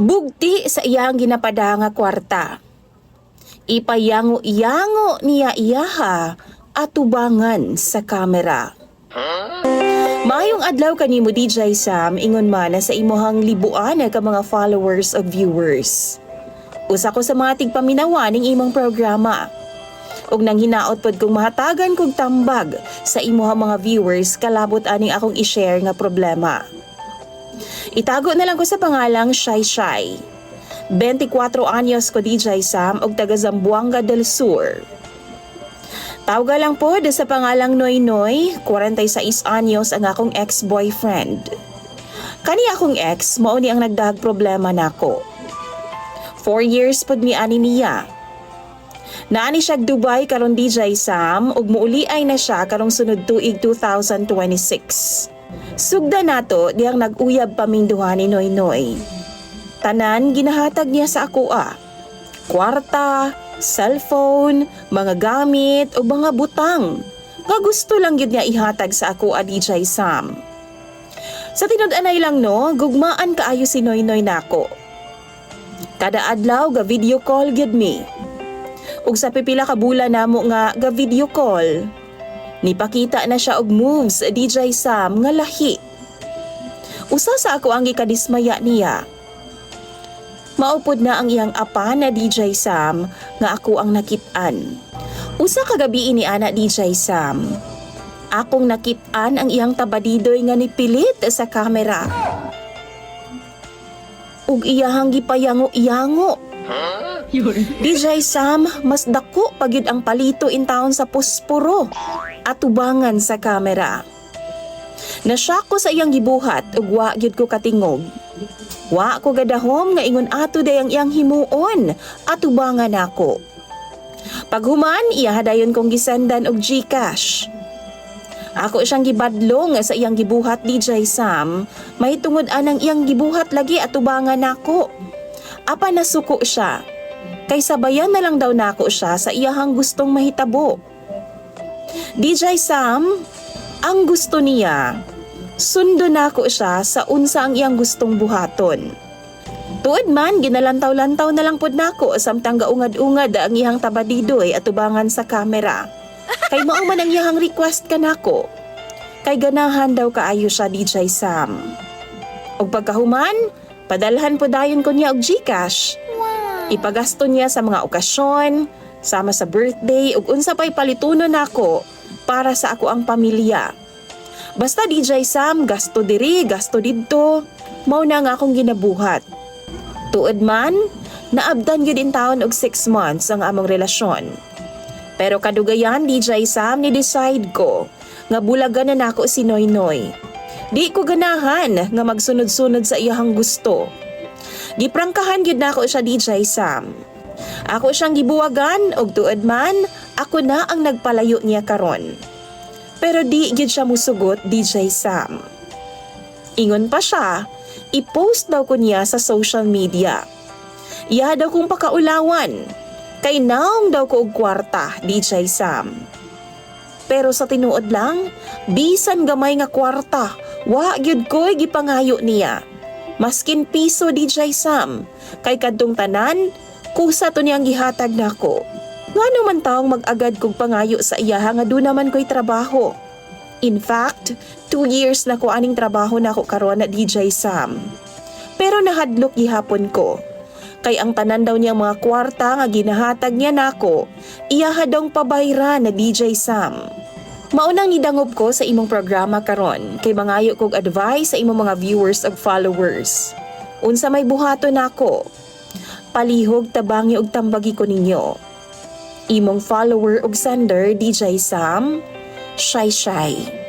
Bugti sa iyang ginapada nga kwarta. Ipayango-yango niya iyaha atubangan sa kamera. Mayong adlaw kanimo DJ Sam ingon man sa imuhang libuan ka mga followers of viewers. Usa ko sa mga tigpaminawa ning imong programa. ug nang hinaot pod kong mahatagan kog tambag sa imuhang mga viewers kalabot aning akong i-share nga problema. Itago na lang ko sa pangalang Shy Shy. 24 anyos ko DJ Sam og taga Zamboanga del Sur. Tawga lang po sa pangalang Noy Noy, 46 anyos ang akong ex-boyfriend. Kani akong ex, mao ni ang nagdag problema nako. Four years pod mi ani niya. Naani siya Dubai karon DJ Sam ug muuli ay na siya karong sunod tuig 2026. Sugda nato diyang nag-uyab paminduhan ni Noy Noy. Tanan ginahatag niya sa ako ah. Kwarta, cellphone, mga gamit o mga butang. Nga gusto lang gid niya ihatag sa ako a DJ Sam. Sa tinud-anay lang no, gugmaan kaayo si Noy Noy nako. Kada adlaw ga video call gid me. Ug sa pipila ka bulan namo nga ga video call, nipakita na siya og moves DJ Sam nga lahi. Usa sa ako ang gikadismaya niya. Maupod na ang iyang apa na DJ Sam nga ako ang nakit-an. Usa ka gabi ini ana DJ Sam. Akong nakit-an ang iyang tabadidoy nga nipilit sa kamera. Ug iyahang gipayango-yango DJ Sam, mas dako pagid ang palito in town sa puspuro at tubangan sa kamera. Nasyak ko sa iyang gibuhat ug wa gyud ko katingog. Wa ko gadahom nga ingon ato day ang iyang himuon at tubangan ako. Paghuman, iya hadayon kong gisendan og GCash. Ako siyang gibadlong sa iyang gibuhat DJ Sam, may tungod anang iyang gibuhat lagi at tubangan nako. Apa nasuko siya, kay sabayan na lang daw nako siya sa iyahang gustong mahitabo. DJ Sam, ang gusto niya, sundo nako siya sa unsa ang iyang gustong buhaton. Tuod man, ginalantaw-lantaw na lang pod nako samtang gaungad-ungad ang iyang tabadidoy at tubangan sa kamera. Kay mao man ang iyang request ka nako. Kay ganahan daw kaayo siya DJ Sam. Og pagkahuman, padalhan po dayon ko niya og GCash. Ipagasto niya sa mga okasyon, sama sa birthday ug unsa pay palituno nako para sa ako ang pamilya. Basta DJ Sam, gasto diri, gasto didto, mao na nga akong ginabuhat. Tuod man, naabdan gyud in taon og 6 months ang among relasyon. Pero kadugayan DJ Sam ni decide ko nga bulagan na nako si Noy Noy. Di ko ganahan nga magsunod-sunod sa iyahang gusto. Giprangkahan gyud nako siya DJ Sam. Ako siyang gibuwagan og tuod man, ako na ang nagpalayo niya karon. Pero di gyud siya musugot DJ Sam. Ingon pa siya, i-post daw ko niya sa social media. Iya daw kong pakaulawan. Kay naong daw ko og kwarta, DJ Sam. Pero sa tinuod lang, bisan gamay nga kwarta, wa gyud ko'y gipangayo niya. Maskin piso DJ Sam, kay kadtong tanan, kusa to niyang gihatag nako. Nga naman taong mag-agad kog pangayo sa iya nga do naman ko'y trabaho. In fact, two years na ko aning trabaho na ako karon na DJ Sam. Pero nahadlok gihapon ko. Kay ang tanan daw niyang mga kwarta nga ginahatag niya nako, iyaha daw pabayra na DJ Sam. Maunang nidangob ko sa imong programa karon kay mangayo kog advice sa imong mga viewers ug followers. Unsa may buhaton nako? Palihog tabangi ug tambagi ko ninyo. Imong follower ug sender DJ Sam, Shy Shy.